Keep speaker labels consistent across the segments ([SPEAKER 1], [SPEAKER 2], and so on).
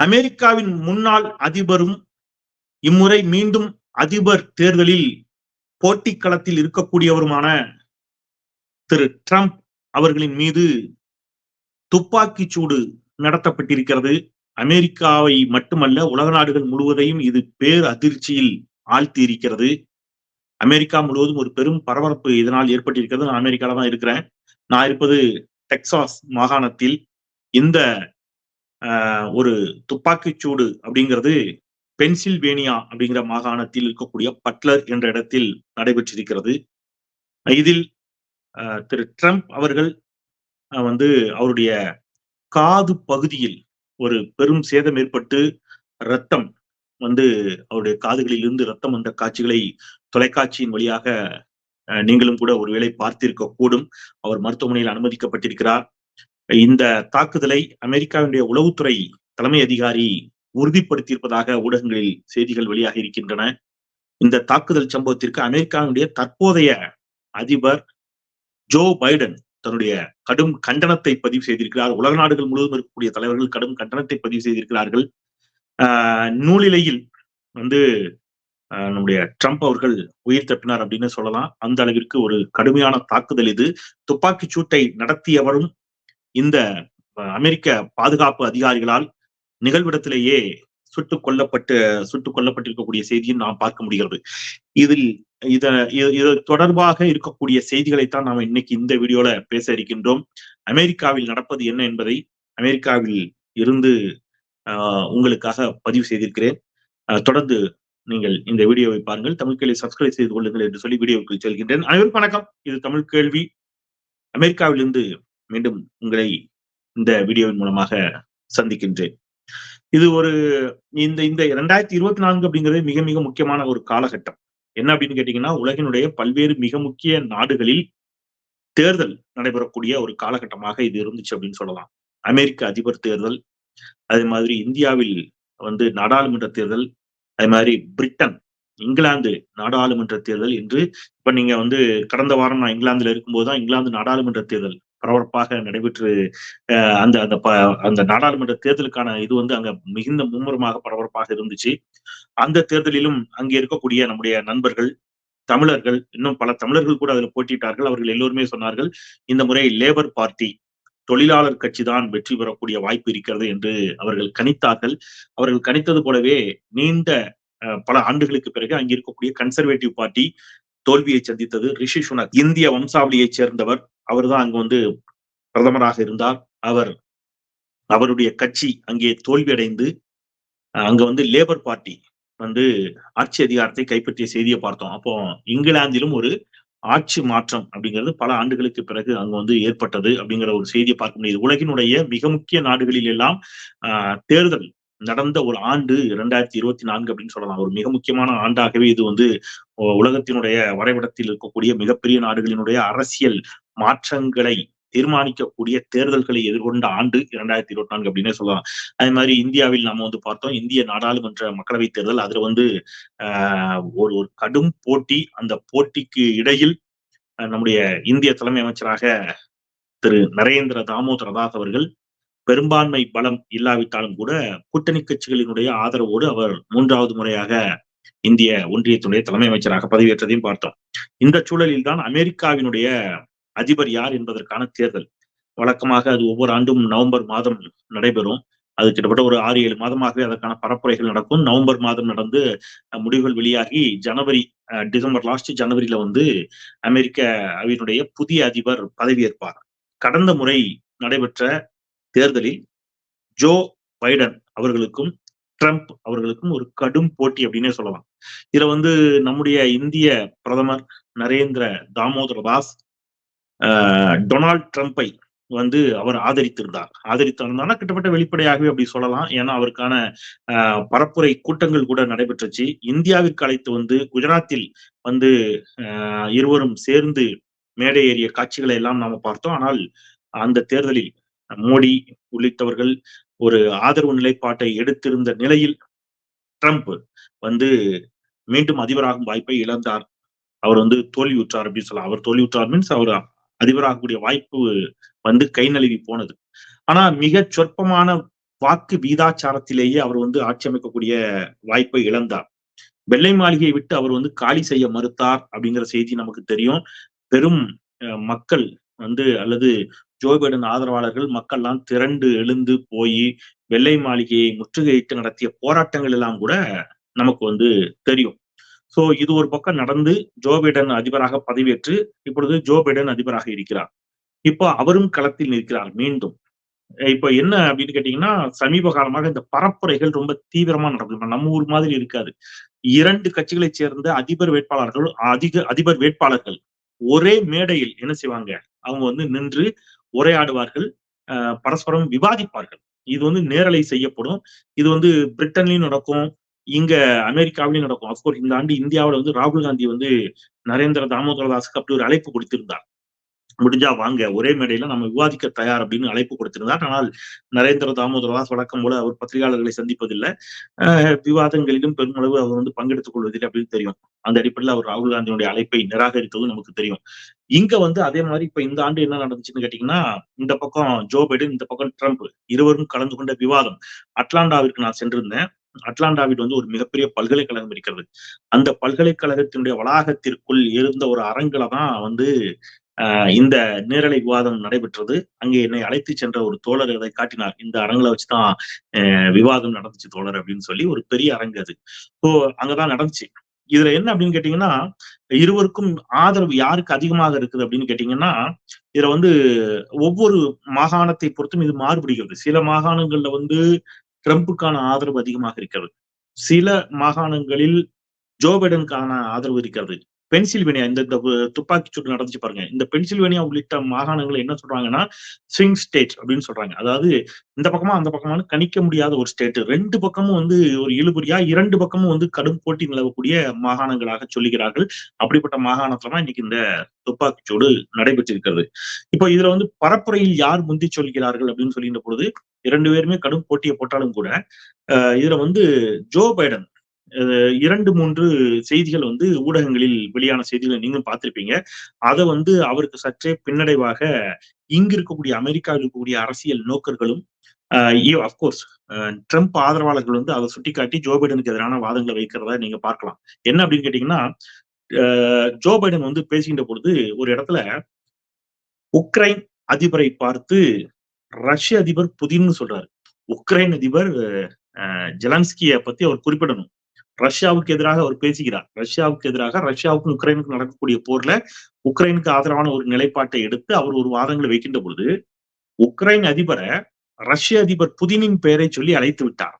[SPEAKER 1] அமெரிக்காவின் முன்னாள் அதிபரும் இம்முறை மீண்டும் அதிபர் தேர்தலில் போட்டி களத்தில் இருக்கக்கூடியவருமான திரு ட்ரம்ப் அவர்களின் மீது துப்பாக்கி சூடு நடத்தப்பட்டிருக்கிறது. அமெரிக்காவை மட்டுமல்ல உலக நாடுகள் முழுவதையும் இது பேர் அதிர்ச்சியில் ஆழ்த்தி இருக்கிறது அமெரிக்கா முழுவதும் ஒரு பெரும் பரபரப்பு இதனால் ஏற்பட்டிருக்கிறது. நான் அமெரிக்கால தான் இருக்கிறேன். நான் இருப்பது டெக்சாஸ் மாகாணத்தில். இந்த ஒரு துப்பாக்கிச்சூடு அப்படிங்கிறது பென்சில்வேனியா அப்படிங்கிற மாகாணத்தில் இருக்கக்கூடிய பட்லர் என்ற இடத்தில் நடைபெற்றிருக்கிறது. இதில் திரு ட்ரம்ப் அவர்கள் வந்து அவருடைய காது பகுதியில் ஒரு பெரும் சேதம் ஏற்பட்டு ரத்தம் வந்து அவருடைய காதுகளில் இருந்து ரத்தம் வந்த காட்சிகளை தொலைக்காட்சியின் வழியாக நீங்களும் கூட ஒருவேளை பார்த்திருக்க கூடும் அவர் மருத்துவமனையில் அனுமதிக்கப்பட்டிருக்கிறார். இந்த தாக்குதலை அமெரிக்காவினுடைய உளவுத்துறை தலைமை அதிகாரி உறுதிப்படுத்தியிருப்பதாக ஊடகங்களில் செய்திகள் வெளியாக இருக்கின்றன. இந்த தாக்குதல் சம்பவத்திற்கு அமெரிக்காவினுடைய தற்போதைய அதிபர் ஜோ பைடன் தன்னுடைய கடும் கண்டனத்தை பதிவு செய்திருக்கிறார். உலக நாடுகள் முழுவதும் இருக்கக்கூடிய தலைவர்கள் கடும் கண்டனத்தை பதிவு செய்திருக்கிறார்கள். நூலிலையில் வந்து நம்முடைய ட்ரம்ப் அவர்கள் உயிர் தப்பினார் அப்படின்னு சொல்லலாம். அந்த அளவிற்கு ஒரு கடுமையான தாக்குதல் இது. துப்பாக்கி சூட்டை நடத்தியவரும் இந்த அமெரிக்க பாதுகாப்பு அதிகாரிகளால் நிகழ்விடத்திலேயே சுட்டு கொல்லப்பட்டு சுட்டுக் கொல்லப்பட்டிருக்கக்கூடிய செய்தியும் நாம் பார்க்க முடிகிறது. இதில் இத இது தொடர்பாக இருக்கக்கூடிய செய்திகளைத்தான் நாம் இன்னைக்கு இந்த வீடியோல பேச இருக்கின்றோம். அமெரிக்காவில் நடப்பது என்ன என்பதை அமெரிக்காவில் இருந்து உங்களுக்காக பதிவு செய்திருக்கிறேன். தொடர்ந்து நீங்கள் இந்த வீடியோவை பாருங்கள். தமிழ் கேள்வி சப்ஸ்கிரைப் செய்து கொள்ளுங்கள் என்று சொல்லி வீடியோவுக்கு செல்கின்றேன். அனைவருக்கும் வணக்கம். இது தமிழ் கேள்வி. அமெரிக்காவிலிருந்து மீண்டும் உங்களை இந்த வீடியோவின் மூலமாக சந்திக்கின்றேன். இது ஒரு இந்த இந்த இரண்டாயிரத்தி இருபத்தி நான்கு அப்படிங்கிறது மிக மிக முக்கியமான ஒரு காலகட்டம். என்ன அப்படின்னு கேட்டீங்கன்னா உலகினுடைய பல்வேறு மிக முக்கிய நாடுகளில் தேர்தல் நடைபெறக்கூடிய ஒரு காலகட்டமாக இது இருந்துச்சு அப்படின்னு சொல்லலாம். அமெரிக்க அதிபர் தேர்தல் அதே மாதிரி இந்தியாவில் வந்து நாடாளுமன்ற தேர்தல் அதே மாதிரி பிரிட்டன் இங்கிலாந்து நாடாளுமன்ற தேர்தல் என்று இப்ப நீங்க வந்து கடந்த வாரம் நான் இங்கிலாந்துல இருக்கும்போது தான் இங்கிலாந்து நாடாளுமன்ற தேர்தல் பரபரப்பாக நடைபெற்று அந்த அந்த அந்த நாடாளுமன்ற தேர்தலுக்கான இது வந்து அங்க மிகுந்த மும்முரமாக பரபரப்பாக இருந்துச்சு. அந்த தேர்தலிலும் அங்கே இருக்கக்கூடிய நம்முடைய நண்பர்கள் தமிழர்கள் இன்னும் பல தமிழர்கள் கூட அதில் போட்டியிட்டார்கள். அவர்கள் எல்லோருமே சொன்னார்கள் இந்த முறை லேபர் பார்ட்டி தொழிலாளர் கட்சி தான் வெற்றி பெறக்கூடிய வாய்ப்பு இருக்கிறது என்று அவர்கள் கணித்தார்கள். அவர்கள் கணித்தது போலவே நீண்ட பல ஆண்டுகளுக்கு பிறகு அங்கே இருக்கக்கூடிய கன்சர்வேட்டிவ் பார்ட்டி தோல்வியை சந்தித்தது ரிஷி சுனக். இந்திய வம்சாவளியைச் சேர்ந்தவர். அவர் தான் அங்கு வந்து பிரதமராக இருந்தார். அவர் அவருடைய கட்சி அங்கே தோல்வியடைந்து அங்க வந்து லேபர் பார்ட்டி வந்து ஆட்சி அதிகாரத்தை கைப்பற்றிய செய்தியை பார்த்தோம். அப்போ இங்கிலாந்திலும் ஒரு ஆட்சி மாற்றம் அப்படிங்கிறது பல ஆண்டுகளுக்கு பிறகு அங்க வந்து ஏற்பட்டது அப்படிங்கிற ஒரு செய்தியை பார்க்க முடியுது. உலகினுடைய மிக முக்கிய நாடுகளில் எல்லாம் தேர்தல் நடந்த ஒரு ஆண்டு இரண்டாயிரத்தி இருபத்தி நான்கு அப்படின்னு சொல்லலாம். ஒரு மிக முக்கியமான ஆண்டாகவே இது வந்து உலகத்தினுடைய வரைபடத்தில் இருக்கக்கூடிய மிகப்பெரிய நாடுகளினுடைய அரசியல் மாற்றங்களை தீர்மானிக்கக்கூடிய தேர்தல்களை எதிர்கொண்ட ஆண்டு இரண்டாயிரத்தி இருபத்தி நான்கு அப்படின்னே சொல்லலாம். அதே மாதிரி இந்தியாவில் நம்ம வந்து பார்த்தோம் இந்திய நாடாளுமன்ற மக்களவை தேர்தல் அதுல வந்து ஆஹ் ஒரு ஒரு கடும் போட்டி அந்த போட்டிக்கு இடையில் நம்முடைய இந்திய தலைமை அமைச்சராக திரு நரேந்திர தாமோதர தாஸ் அவர்கள் பெரும்பான்மை பலம் இல்லாவிட்டாலும் கூட கூட்டணி கட்சிகளினுடைய ஆதரவோடு அவர் மூன்றாவது முறையாக இந்திய ஒன்றியத்தினுடைய தலைமை அமைச்சராக பதவியேற்றதையும் பார்த்தோம். இந்த சூழலில் தான் அமெரிக்காவினுடைய அதிபர் யார் என்பதற்கான தேர்தல். வழக்கமாக அது ஒவ்வொரு ஆண்டும் நவம்பர் மாதம் நடைபெறும். அது கிட்டத்தட்ட ஒரு ஆறு ஏழு மாதமாகவே அதற்கான பரப்புரைகள் நடக்கும். நவம்பர் மாதம் நடந்து முடிவுகள் வெளியாகி ஜனவரி டிசம்பர் லாஸ்ட் ஜனவரியில வந்து அமெரிக்க அவையினுடைய புதிய அதிபர் பதவியேற்பார். கடந்த முறை நடைபெற்ற தேர்தலில் ஜோ பைடன் அவர்களுக்கும் ட்ரம்ப் அவர்களுக்கும் ஒரு கடும் போட்டி அப்படின்னே சொல்லலாம். இதுல வந்து நம்முடைய இந்திய பிரதமர் நரேந்திர தாமோதர தாஸ் டொனால்ட் ட்ரம்ப்பை வந்து அவர் ஆதரித்திருந்தார். ஆதரித்திருந்தார்னா கிட்டத்தட்ட வெளிப்படையாகவே அப்படி சொல்லலாம். ஏன்னா அவருக்கான பரப்புரை கூட்டங்கள் கூட நடைபெற்றுச்சு. இந்தியாவிற்கு அழைத்து வந்து குஜராத்தில் வந்து இருவரும் சேர்ந்து மேடை ஏறிய காட்சிகளை எல்லாம் நாம பார்த்தோம். ஆனால் அந்த தேர்தலில் மோடி உள்ளிட்டவர்கள் ஒரு ஆதரவு நிலைப்பாட்டை எடுத்திருந்த நிலையில் ட்ரம்ப் வந்து மீண்டும் அதிபராகும் வாய்ப்பை இழந்தார். அவர் வந்து தோல்வியுற்றார் அப்படின்னு சொல்லலாம். அவர் தோல்வியுற்றார் மீன்ஸ் அவர் அதிபராகக்கூடிய வாய்ப்பு வந்து கை நழுவி போனது. ஆனா மிக சொற்பமான வாக்கு வீதாச்சாரத்திலேயே அவர் வந்து ஆட்சி அமைக்கக்கூடிய வாய்ப்பை இழந்தார். வெள்ளை மாளிகையை விட்டு அவர் வந்து காலி செய்ய மறுத்தார் அப்படிங்கிற செய்தி நமக்கு தெரியும். பெரும் மக்கள் வந்து அல்லது ஜோ பைடன் ஆதரவாளர்கள் மக்கள்லாம் திரண்டு எழுந்து போய் வெள்ளை மாளிகையை முற்றுகையிட்டு நடத்திய போராட்டங்கள் எல்லாம் கூட நமக்கு வந்து தெரியும். சோ இது ஒரு பக்கம் நடந்து ஜோ பைடன் அதிபராக பதவியேற்று இப்பொழுது ஜோ பைடன் அதிபராக இருக்கிறார். இப்போ அவரும் களத்தில் நிற்கிறார் மீண்டும். இப்ப என்ன அப்படின்னு கேட்டீங்கன்னா சமீப காலமாக இந்த பரப்புரைகள் ரொம்ப தீவிரமா நடக்கும். நம்ம ஊர் மாதிரி இருக்காது. இரண்டு கட்சிகளைச் சேர்ந்த அதிபர் வேட்பாளர்கள் அதிக அதிபர் வேட்பாளர்கள் ஒரே மேடையில் என்ன செய்வாங்க? அவங்க வந்து நின்று உரையாடுவார்கள் பரஸ்பரம் விவாதிப்பார்கள். இது வந்து நேரலை செய்யப்படும். இது வந்து பிரிட்டன்லயும் நடக்கும் இங்க அமெரிக்காவிலையும் நடக்கும். அப்கோர்ஸ் இந்த ஆண்டு இந்தியாவில வந்து ராகுல் காந்தி வந்து நரேந்திர தாமோதரதாஸுக்கு அப்படி ஒரு அழைப்பு கொடுத்திருந்தார். முடிஞ்சா வாங்க. ஒரே மேடையில நம்ம விவாதிக்க தயார் அப்படின்னு அழைப்பு கொடுத்திருந்தார். ஆனால் நரேந்திர தாமோதரதாஸ் வழக்கம் போல அவர் பத்திரிகையாளர்களை சந்திப்பதில்லை. விவாதங்களிலும் பெருமளவு அவர் வந்து பங்கெடுத்துக் கொள்வதில்லை அப்படின்னு தெரியும். அந்த அடிப்படையில் அவர் ராகுல் காந்தியுடைய அழைப்பை நிராகரித்ததும் நமக்கு தெரியும். இங்க வந்து அதே மாதிரி இப்ப இந்த ஆண்டு என்ன நடந்துச்சுன்னு கேட்டீங்கன்னா இந்த பக்கம் ஜோ பைடன் இந்த பக்கம் ட்ரம்ப் இருவரும் கலந்து கொண்ட விவாதம். அட்லாண்டாவிற்கு நான் சென்றிருந்தேன். அட்லாண்டாவில் வந்து ஒரு மிகப்பெரிய பல்கலைக்கழகம் இருக்கிறது. அந்த பல்கலைக்கழகத்தினுடைய வளாகத்திற்குள் இருந்த ஒரு அரங்கில தான் வந்து இந்த நேரலை விவாதம் நடைபெற்றது. அங்கே என்னை அழைத்து சென்ற ஒரு தோழர் அதை காட்டினார். இந்த அரங்கில வச்சுதான் விவாதம் நடந்துச்சு தோழர் அப்படின்னு சொல்லி ஒரு பெரிய அரங்கு அது. ஸோ அங்கதான் நடந்துச்சு. இதுல என்ன அப்படின்னு கேட்டீங்கன்னா இருவருக்கும் ஆதரவு யாருக்கு அதிகமாக இருக்குது அப்படின்னு கேட்டீங்கன்னா இதுல வந்து ஒவ்வொரு மாகாணத்தை பொறுத்தும் இது மாறுபடுகிறது. சில மாகாணங்கள்ல வந்து ட்ரம்ப்புக்கான ஆதரவு அதிகமாக இருக்கிறது. சில மாகாணங்களில் ஜோ பைடனுக்கான ஆதரவு இருக்கிறது. பென்சில்வேனியா இந்த துப்பாக்கி சூடு நடந்துச்சு பாருங்க. இந்த பென்சில்வேனியா உள்ளிட்ட மாகாணங்கள் என்ன சொல்றாங்கன்னா ஸ்விங் ஸ்டேட் அப்படின்னு சொல்றாங்க. அதாவது இந்த பக்கமா அந்த பக்கமான கணிக்க முடியாத ஒரு ஸ்டேட். ரெண்டு பக்கமும் வந்து ஒரு இழுபறியா இரண்டு பக்கமும் வந்து கடும் போட்டி நிலவக்கூடிய மாகாணங்களாக சொல்லுகிறார்கள். அப்படிப்பட்ட மாகாணத்துல தான் இன்னைக்கு இந்த துப்பாக்கிச்சூடு நடைபெற்றிருக்கிறது. இப்போ இதுல வந்து பரப்புரையில் யார் முந்தி சொல்கிறார்கள் அப்படின்னு சொல்லின்ற பொழுது இரண்டு பேருமே கடும் போட்டியை போட்டாலும் கூட இதுல வந்து ஜோ பைடன் இரண்டு மூன்று செய்திகள் வந்து ஊடகங்களில் வெளியான செய்திகளை நீங்களும் பார்த்திருப்பீங்க. அதை வந்து அவருக்கு சற்றே பின்னடைவாக இங்கு இருக்கக்கூடிய அமெரிக்காவில் இருக்கக்கூடிய அரசியல் நோக்கர்களும் அஃப்கோர்ஸ் ட்ரம்ப் ஆதரவாளர்கள் வந்து அதை சுட்டிக்காட்டி ஜோ பைடனுக்கு எதிரான வாதங்களை வைக்கிறத நீங்க பார்க்கலாம். என்ன அப்படின்னு கேட்டீங்கன்னா ஜோ பைடன் வந்து பேசுகின்ற பொழுது ஒரு இடத்துல உக்ரைன் அதிபரை பார்த்து ரஷ்ய அதிபர் புதின்னு சொல்றாரு. உக்ரைன் அதிபர் ஜெலன்ஸ்கிய பத்தி அவர் குறிப்பிடணும். ரஷ்யாவுக்கு எதிராக அவர் பேசுகிறார். ரஷ்யாவுக்கு எதிராக ரஷ்யாவுக்கும் உக்ரைனுக்கு நடக்கக்கூடிய போர்ல உக்ரைனுக்கு ஆதரவான ஒரு நிலைப்பாட்டை எடுத்து அவர் ஒரு வாதங்களை வைக்கின்ற பொழுது உக்ரைன் அதிபரை ரஷ்ய அதிபர் புதினின் பெயரை சொல்லி அழைத்து விட்டார்.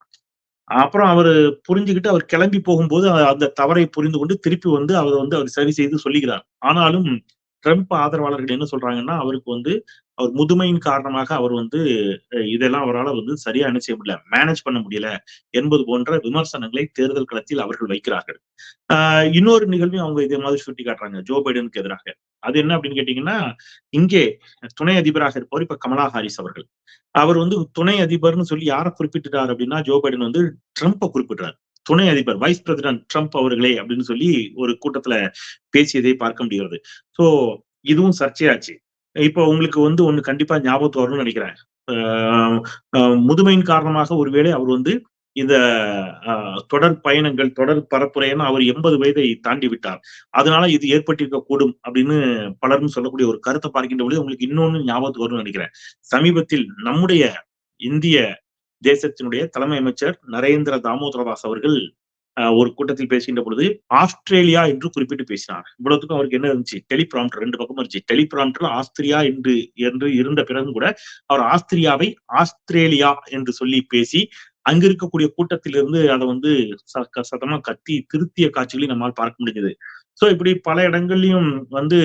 [SPEAKER 1] அப்புறம் அவர் புரிஞ்சுக்கிட்டு அவர் கிளம்பி போகும்போது அந்த தவறை புரிந்து கொண்டு திருப்பி வந்து அவர் வந்து அவர் சரி செய்து சொல்லுகிறார். ஆனாலும் ட்ரம்ப் ஆதரவாளர்கள் என்ன சொல்றாங்கன்னா அவருக்கு வந்து அவர் முதுமையின் காரணமாக அவர் வந்து இதெல்லாம் அவரால் வந்து சரியா என்ன செய்ய முடியல மேனேஜ் பண்ண முடியல என்பது போன்ற விமர்சனங்களை தேர்தல் களத்தில் அவர்கள் வைக்கிறார்கள். ஆஹ் இன்னொரு நிகழ்வையும் அவங்க இதே மாதிரி சுட்டி காட்டுறாங்க ஜோ பைடனுக்கு எதிராக. அது என்ன அப்படின்னு கேட்டீங்கன்னா இங்கே துணை அதிபராக இருப்பவர் இப்ப கமலா ஹாரிஸ் அவர்கள். அவர் வந்து துணை அதிபர்னு சொல்லி யாரை குறிப்பிட்டுட்டார் அப்படின்னா ஜோ பைடன் வந்து ட்ரம்ப்பை குறிப்பிடுறாரு. துணை அதிபர் வைஸ் பிரசிடன்ட் ட்ரம்ப் அவர்களே அப்படின்னு சொல்லி ஒரு கூட்டத்துல பேசியதை பார்க்க முடிகிறது. சோ இதுவும் சர்ச்சையாச்சு. இப்போ உங்களுக்கு வந்து ஒண்ணு கண்டிப்பா ஞாபகத்து வரும்னு நினைக்கிறேன். முதுமையின் காரணமாக ஒருவேளை அவர் வந்து இந்த தொடர் பயணங்கள் தொடர் பரப்புரைன்னு அவர் எண்பது வயதை தாண்டி விட்டார். அதனால இது ஏற்பட்டிருக்க கூடும் அப்படின்னு பலரும் சொல்லக்கூடிய ஒரு கருத்தை பார்க்கின்ற பொழுது உங்களுக்கு இன்னொன்னு ஞாபகத்துக்கு வரும்னு நினைக்கிறேன். சமீபத்தில் நம்முடைய இந்திய தேசத்தினுடைய தலைமை அமைச்சர் நரேந்திர தாமோதரதாஸ் அவர்கள் ஒரு கூட்டத்தில் பேசுகின்ற பொழுது ஆஸ்திரேலியா என்று குறிப்பிட்டு பேசினார். இவ்வளவுக்கும் அவருக்கு என்ன இருந்துச்சு? டெலிபிராம்டர் ரெண்டு பக்கம் இருந்துச்சு. டெலிபிராம்டர் ஆஸ்திரியா என்று என்று இருந்த பிறகும் கூட அவர் ஆஸ்திரியாவை ஆஸ்திரேலியா என்று சொல்லி பேசி அங்க இருக்கக்கூடிய கூட்டத்திலிருந்து அதை வந்து சத்தமா கத்தி திருத்திய காட்சிகளையும் நம்மால் பார்க்க முடிஞ்சது. சோ இப்படி பல இடங்கள்லயும் வந்து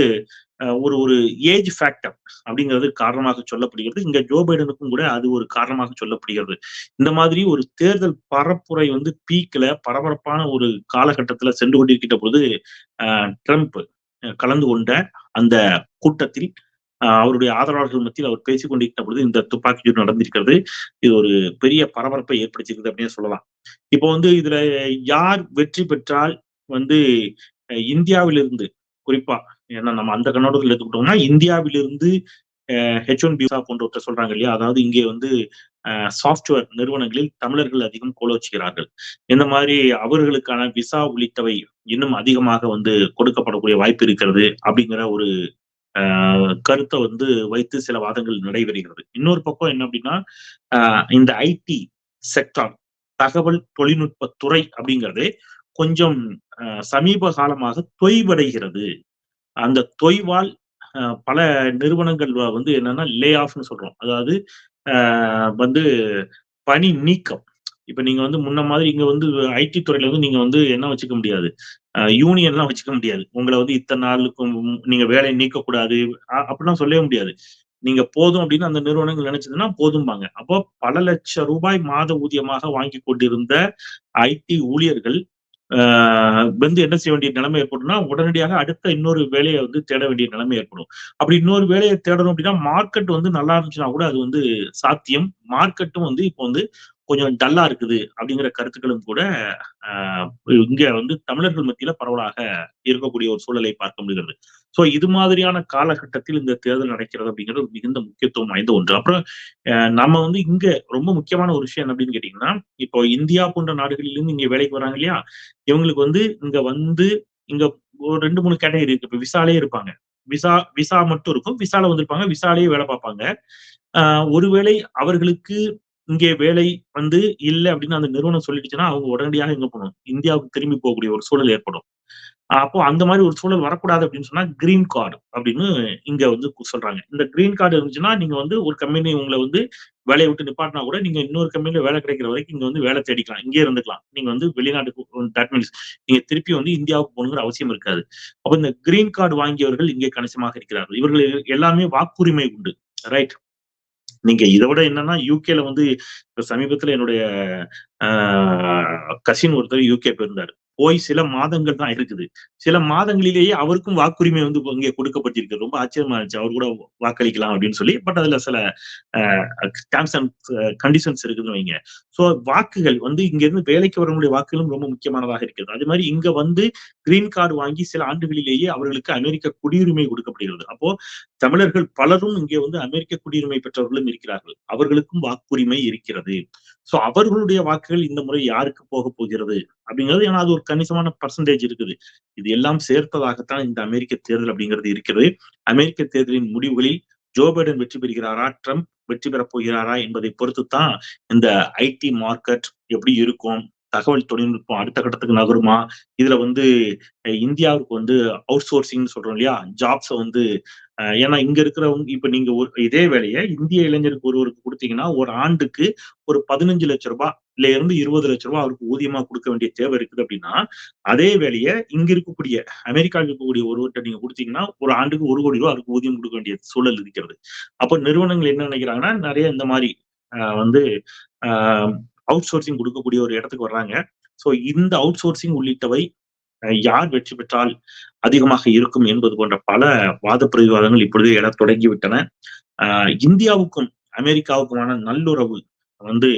[SPEAKER 1] ஒரு ஒரு ஏஜ் ஃபேக்டர் அப்படிங்கிறது காரணமாக சொல்லப்படுகிறது. இங்க ஜோ பைடனுக்கும் கூட அது ஒரு காரணமாக சொல்லப்படுகிறது. இந்த மாதிரி ஒரு தேர்தல் பரப்புரை வந்து பீக்ல பரபரப்பான ஒரு காலகட்டத்துல சென்று கொண்டிருக்கிற பொழுது ட்ரம்ப் கலந்து கொண்ட அந்த கூட்டத்தில் அவருடைய ஆதரவாளர்கள் மத்தியில் அவர் பேசிக் கொண்டிருக்கிற பொழுது இந்த துப்பாக்கி சூடு நடந்திருக்கிறது. இது ஒரு பெரிய பரபரப்பை ஏற்படுத்தியிருக்கிறது அப்படின்னு சொல்லலாம். இப்போ வந்து இதுல யார் வெற்றி பெற்றால் வந்து இந்தியாவிலிருந்து குறிப்பா ஏன்னா நம்ம அந்த கண்ணோட்டத்தில் எடுத்துக்கிட்டோம்னா இந்தியாவிலிருந்து ஹெச் ஒன் பிசா போன்றவற்றை சொல்றாங்க இல்லையா? அதாவது இங்கே வந்து சாஃப்ட்வேர் நிறுவனங்களில் தமிழர்கள் அதிகம் கோலோச்சுகிறார்கள் இந்த மாதிரி அவர்களுக்கான விசா உள்ளிட்டவை இன்னும் அதிகமாக வந்து கொடுக்கப்படக்கூடிய வாய்ப்பு இருக்கிறது அப்படிங்கிற ஒரு கருத்தை வந்து வைத்து சில வாதங்கள் நடைபெறுகிறது. இன்னொரு பக்கம் என்ன அப்படின்னா இந்த ஐடி செக்டார் தகவல் தொழில்நுட்ப துறை அப்படிங்கிறதே கொஞ்சம் சமீப காலமாக தொய்வடைகிறது. அந்த தொய்வால் பல நிறுவனங்கள் வந்து என்னன்னா லே ஆஃப்னு சொல்றோம். அதாவது வந்து பணி நீக்கம். இப்ப நீங்க வந்து முன்ன மாதிரி இங்க வந்து ஐடி துறையில வந்து நீங்க வந்து என்ன வச்சுக்க முடியாது? யூனியன்லாம் வச்சுக்க முடியாது. உங்களை வந்து இத்தனை நாளுக்கும் நீங்க வேலையை நீக்கக்கூடாது. அப்படிலாம் சொல்லவே முடியாது. நீங்க போதும் அப்படின்னு அந்த நிறுவனங்கள் நினைச்சதுன்னா போதும்பாங்க. அப்போ பல லட்சம் ரூபாய் மாத ஊதியமாக வாங்கி கொண்டிருந்த ஐடி ஊழியர்கள் வந்து என்ன செய்ய வேண்டிய நிலைமை ஏற்படும்னா உடனடியாக அடுத்த இன்னொரு வேலையை வந்து தேட வேண்டிய நிலைமை ஏற்படும். அப்படி இன்னொரு வேலையை தேடணும் அப்படின்னா மார்க்கெட் வந்து நல்லா இருந்துச்சுன்னா கூட அது வந்து சாத்தியம். மார்க்கெட்டும் வந்து இப்போ வந்து கொஞ்சம் டல்லா இருக்குது அப்படிங்கிற கருத்துக்களும் கூட இங்க வந்து தமிழர்கள் மத்தியில பரவலாக இருக்கக்கூடிய ஒரு சூழலை பார்க்க முடிகிறது. ஸோ இது மாதிரியான காலகட்டத்தில் இந்த தேர்தல் நடக்கிறது அப்படிங்கிறது மிகுந்த முக்கியத்துவம் வாய்ந்த ஒன்று. அப்புறம் நம்ம வந்து இங்க ரொம்ப முக்கியமான ஒரு விஷயம் என்ன அப்படின்னு கேட்டீங்கன்னா இப்போ இந்தியா போன்ற நாடுகளிலிருந்து இங்க வேலைக்கு வராங்க இல்லையா? இவங்களுக்கு வந்து இங்க வந்து இங்க ஒரு ரெண்டு மூணு கேட்டகரி இருக்கு. இப்போ விசாலே இருப்பாங்க. விசா விசா மட்டும் இருக்கும். விசால வந்திருப்பாங்க. விசாலேயே வேலை பார்ப்பாங்க. ஒருவேளை அவர்களுக்கு இங்கே வேலை வந்து இல்லை அப்படின்னு அந்த நிறுவனம் சொல்லிடுச்சுன்னா அவங்க உடனடியாக எங்க போகணும்? இந்தியாவுக்கு திரும்பி போகக்கூடிய ஒரு சூழல் ஏற்படும். அப்போ அந்த மாதிரி ஒரு சூழல் வரக்கூடாது அப்படின்னு சொன்னா கிரீன் கார்டு அப்படின்னு இங்க வந்து சொல்றாங்க. இந்த கிரீன் கார்டு இருந்துச்சுன்னா நீங்க வந்து ஒரு கம்பெனி உங்களை வந்து வேலையை விட்டு நிப்பாட்டினா கூட நீங்க இன்னொரு கம்பெனில வேலை கிடைக்கிற வரைக்கும் இங்க வந்து வேலை தேடிக்கலாம். இங்கே இருந்துக்கலாம். நீங்க வந்து வெளிநாட்டுக்கு தட் மீன்ஸ் நீங்க திருப்பி வந்து இந்தியாவுக்கு போகணுங்கிற அவசியம் இருக்காது. அப்ப இந்த கிரீன் கார்டு வாங்கியவர்கள் இங்கே கணிசமாக இருக்கிறார்கள். இவர்கள் எல்லாமே வாக்குரிமை உண்டு ரைட் நீங்க இதை விட என்னன்னா யூகேல வந்து சமீபத்துல என்னுடைய கசின் ஒருத்தர் யூகே போயிருந்தாரு. போய் சில மாதங்கள் தான் இருக்குது. சில மாதங்களிலேயே அவருக்கும் வாக்குரிமை வந்து இங்கே கொடுக்கப்பட்டிருக்கு. ரொம்ப ஆச்சரியமா இருந்துச்சு. அவர் கூட வாக்களிக்கலாம் அப்படின்னு சொல்லி. பட் அதுல சில டேர்ம்ஸ் அண்ட் கண்டிஷன்ஸ் இருக்குதுன்னு வைங்க. ஸோ வாக்குகள் வந்து இங்க இருந்து வேலைக்கு வரவங்களுடைய வாக்குகளும் ரொம்ப முக்கியமானதாக இருக்கிறது. அது மாதிரி இங்க வந்து கிரீன் கார்டு வாங்கி சில ஆண்டுகளிலேயே அவர்களுக்கு அமெரிக்க குடியுரிமை கொடுக்கப்படுகிறது. அப்போ தமிழர்கள் பலரும் இங்கே வந்து அமெரிக்க குடியுரிமை பெற்றவர்களும் இருக்கிறார்கள். அவர்களுக்கும் வாக்குரிமை இருக்கிறது. சோ அவர்களுடைய வாக்குகள் இந்த முறை யாருக்கு போக போகிறது? அப்படிங்கிறது ஏன்னா அது ஒரு கணிசமான பர்சன்டேஜ் இருக்குது. இது எல்லாம் சேர்த்ததாகத்தான் இந்த அமெரிக்க தேர்தல் அப்படிங்கிறது இருக்கிறது. அமெரிக்க தேர்தலின் முடிவுகளில் ஜோ பைடன் வெற்றி பெறுகிறாரா? ட்ரம்ப் வெற்றி பெறப் போகிறாரா? என்பதை பொறுத்து தான் இந்த ஐடி மார்க்கெட் எப்படி இருக்கும்? தகவல் தொழில்நுட்பம் அடுத்த கட்டத்துக்கு நகருமா? இதுல வந்து இந்தியாவுக்கு வந்து அவுட் சோர்சிங் சொல்றோம் இல்லையா? ஜாப்ஸை வந்து ஏன்னா இங்க இருக்கிறவங்க இப்ப நீங்க ஒரு இதே வேலையை இந்திய இளைஞருக்கு ஒருவருக்கு கொடுத்தீங்கன்னா ஒரு ஆண்டுக்கு ஒரு பதினஞ்சு லட்சம் இல்ல இருந்து இருபது லட்சம் ரூபாய் அவருக்கு ஊதியமா கொடுக்க வேண்டிய தேவை இருக்குது அப்படின்னா அதே வேலையை இங்க இருக்கக்கூடிய அமெரிக்காவில் இருக்கக்கூடிய ஒருவர்கிட்ட நீங்க கொடுத்தீங்கன்னா ஒரு ஆண்டுக்கு ஒரு கோடி ரூபாய் அவருக்கு ஊதியம் கொடுக்க வேண்டிய சூழல் இருக்கிறது. அப்போ நிறுவனங்கள் என்ன நினைக்கிறாங்கன்னா நிறைய இந்த மாதிரி வந்து அவுட் சோர்சிங் கொடுக்கக்கூடிய ஒரு இடத்துக்கு வர்றாங்க. ஸோ இந்த அவுட் சோர்சிங் உள்ளிட்டவை யார் வெற்றி பெற்றால் அதிகமாக இருக்கும் என்பது போன்ற பல வாத பிரதிவாதங்கள் இப்பொழுதே எழ தொடங்கிவிட்டன. இந்தியாவுக்கும் அமெரிக்காவுக்குமான நல்லுறவு வந்து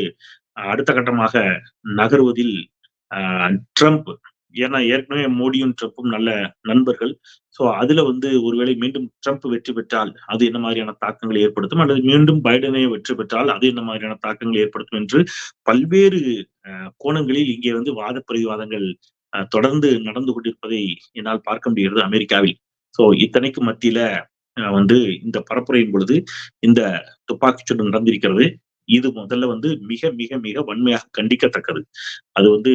[SPEAKER 1] அடுத்த கட்டமாக நகர்வதில் ட்ரம்ப் ஏன்னா ஏற்கனவே மோடியும் ட்ரம்ப்பும் நல்ல நண்பர்கள். ஸோ அதுல வந்து ஒருவேளை மீண்டும் ட்ரம்ப் வெற்றி பெற்றால் அது என்ன மாதிரியான தாக்கங்களை ஏற்படுத்தும்? அல்லது மீண்டும் பைடனே வெற்றி பெற்றால் அது என்ன மாதிரியான தாக்கங்களை ஏற்படுத்தும்? என்று பல்வேறு கோணங்களில் இங்கே வந்து வாத பிரதிவாதங்கள் தொடர்ந்து நடந்து கொண்டிருப்பதை என்னால் பார்க்க முடிகிறது அமெரிக்காவில். சோ இத்தனைக்கு மத்தியில வந்து இந்த பரப்புரையின் பொழுது இந்த துப்பாக்கிச்சூடு நடந்திருக்கிறது. இது முதல்ல வந்து மிக மிக மிக வன்மையாக கண்டிக்கத்தக்கது. அது வந்து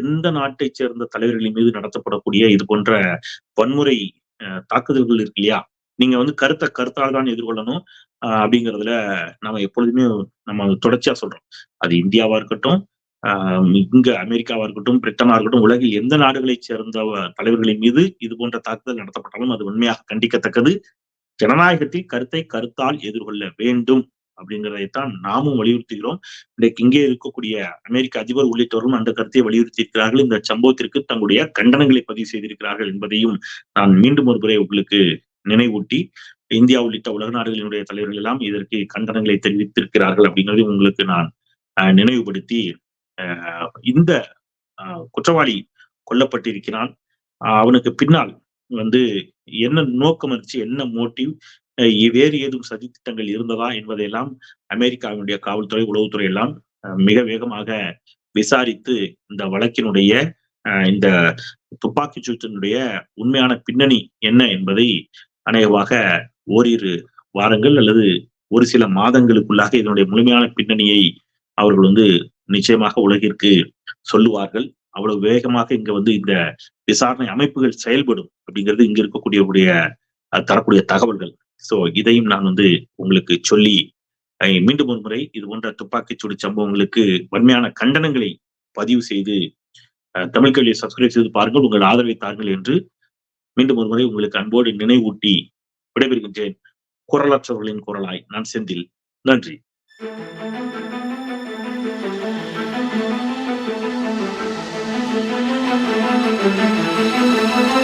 [SPEAKER 1] எந்த நாட்டை சேர்ந்த தலைவர்களின் மீது நடத்தப்படக்கூடிய இது போன்ற வன்முறை தாக்குதல்கள் இருக்கு இல்லையா? நீங்க வந்து கருத்தை கருத்தால் தான் எதிர்கொள்ளணும் அப்படிங்கிறதுல நம்ம எப்பொழுதுமே நம்ம தொடர்ச்சியா சொல்றோம். அது இந்தியாவா இருக்கட்டும் இங்கு அமெரிக்காவா இருக்கட்டும் பிரிட்டனா இருக்கட்டும் உலகில் எந்த நாடுகளை சேர்ந்த தலைவர்களின் மீது இது போன்ற தாக்குதல் நடத்தப்பட்டாலும் அது உண்மையாக கண்டிக்கத்தக்கது. ஜனநாயகத்தில் கருத்தை கருத்தால் எதிர்கொள்ள வேண்டும் அப்படிங்கிறதைத்தான் நாமும் வலியுறுத்துகிறோம். இன்றைக்கு இங்கே இருக்கக்கூடிய அமெரிக்க அதிபர் உள்ளிட்டவரும் அந்த கருத்தை வலியுறுத்தி இருக்கிறார்கள் இந்த சம்பவத்திற்கு தங்களுடைய கண்டனங்களை பதிவு செய்திருக்கிறார்கள் என்பதையும் நான் மீண்டும் ஒரு முறை உங்களுக்கு நினைவூட்டி இந்தியா உள்ளிட்ட உலக நாடுகளினுடைய தலைவர்கள் எல்லாம் இதற்கு கண்டனங்களை தெரிவித்திருக்கிறார்கள் அப்படிங்கிறதையும் உங்களுக்கு நான் நினைவுபடுத்தி இந்த குற்றவாளி கொல்லப்பட்டிருக்கிறான். அவனுக்கு பின்னால் வந்து என்ன நோக்கம் இருந்துச்சு என்ன மோட்டிவ் வேறு ஏதும் சதித்திட்டங்கள் இருந்ததா என்பதையெல்லாம் அமெரிக்காவினுடைய காவல்துறை உளவுத்துறை எல்லாம் மிக வேகமாக விசாரித்து இந்த வழக்கினுடைய இந்த துப்பாக்கிச் சூட்டினுடைய உண்மையான பின்னணி என்ன என்பதை அநேகமாக ஓரிரு வாரங்கள் அல்லது ஒரு சில மாதங்களுக்குள்ளாக இதனுடைய முழுமையான பின்னணியை அவர்கள் வந்து நிச்சயமாக உலகிற்கு சொல்லுவார்கள். அவ்வளவு வேகமாக இங்க வந்து இந்த விசாரணை அமைப்புகள் செயல்படும் அப்படிங்கிறது இங்க இருக்கக்கூடியவுடைய தரக்கூடிய தகவல்கள். சோ இதையும் நான் வந்து உங்களுக்கு சொல்லி மீண்டும் ஒரு முறை இது போன்ற துப்பாக்கிச்சூடு சம்பவங்களுக்கு வன்மையான கண்டனங்களை பதிவு செய்து தமிழ் கல்வியை சப்ஸ்கிரைப் செய்து பாருங்கள் உங்கள் ஆதரவை தாருங்கள் என்று மீண்டும் ஒரு முறை உங்களுக்கு அன்போடு நினைவூட்டி விடைபெறுகின்றேன். குரலற்றவர்களின் குரலாய் நான் செந்தில். நன்றி.
[SPEAKER 2] Thank you.